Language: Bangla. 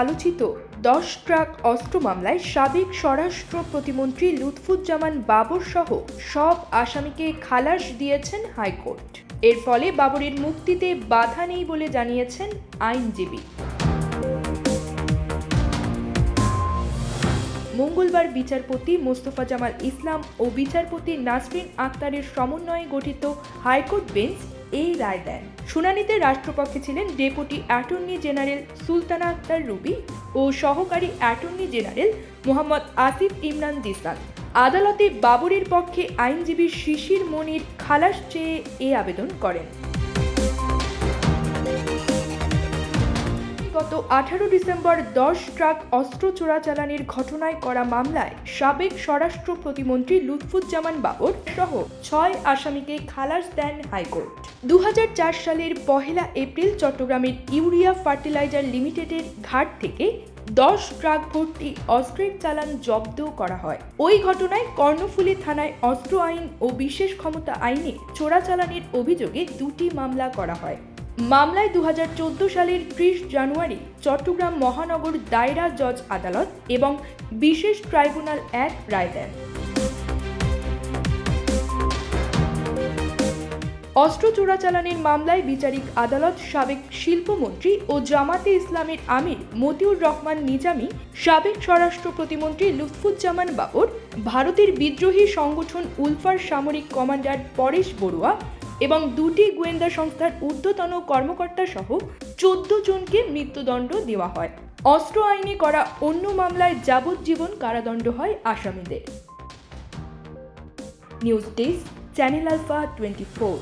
আলোচিত দশ ট্রাক অস্ত্র মামলায় সাবেক স্বরাষ্ট্র প্রতিমন্ত্রী লুৎফুজ্জামান বাবর সহ সব আসামিকে খালাস দিয়েছেন হাইকোর্ট। এর ফলে বাবরের মুক্তিতে বাধা নেই বলে জানিয়েছেন আইনজীবী। মঙ্গলবার বিচারপতি মোস্তফা জামাল ইসলাম ও বিচারপতি নাসরিন আক্তারের সমন্বয়ে গঠিত হাইকোর্ট বেঞ্চ এই রায় দেন। শুনানিতে রাষ্ট্রপক্ষে ছিলেন deputy attorney general Sultana Akter Ruby ও সহকারী অ্যাটর্নি জেনারেল মোহাম্মদ আসিফ ইমরান দিসান। আদালতে বাবরের পক্ষে আইনজীবী শিশির মনির খালাস চেয়ে এ আবেদন করেন। গত আঠারো ডিসেম্বর দশ ট্রাক অস্ত্র চোরাচালানির ঘটনায় করা মামলায় সাবেক স্বরাষ্ট্র প্রতিমন্ত্রী লুৎফুজ্জামান বাবর সহ ছয় আসামিকে খালাস দেন হাইকোর্ট। দু হাজার চার সালের পহেলা এপ্রিল চট্টগ্রামের ইউরিয়া ফার্টিলাইজার লিমিটেডের ঘাট থেকে দশ ট্রাক ভর্তি অস্ত্রের চালান জব্দ করা হয়। ওই ঘটনায় কর্ণফুলী থানায় অস্ত্র আইন ও বিশেষ ক্ষমতা আইনে চোরাচালানির অভিযোগে দুটি মামলা করা হয়। মামলায় দু হাজার চোদ্দ সালের ত্রিশ জানুয়ারি চট্টগ্রাম মহানগর দায়রা জজ আদালত এবং বিশেষ ট্রাইব্যুনাল এক রায় দেন। অস্ত্র চোরাচালানের মামলায় বিচারিক আদালত সাবেক শিল্পমন্ত্রী ও জামাতে ইসলামের আমির মতিউর রহমান নিজামী, সাবেক স্বরাষ্ট্র প্রতিমন্ত্রী লুৎফুজ্জামান বাবর, ভারতের বিদ্রোহী সংগঠন উলফার সামরিক কমান্ডার পরেশ বড়ুয়া এবং দুটি গোয়েন্দা সংস্থার ঊর্ধ্বতন কর্মকর্তা সহ চোদ্দ জনকে মৃত্যুদণ্ড দেওয়া হয়। অস্ত্র আইনে করা অন্য মামলায় যাবজ্জীবন কারাদণ্ড হয় আসামিদের। News desk, channel alpha twenty four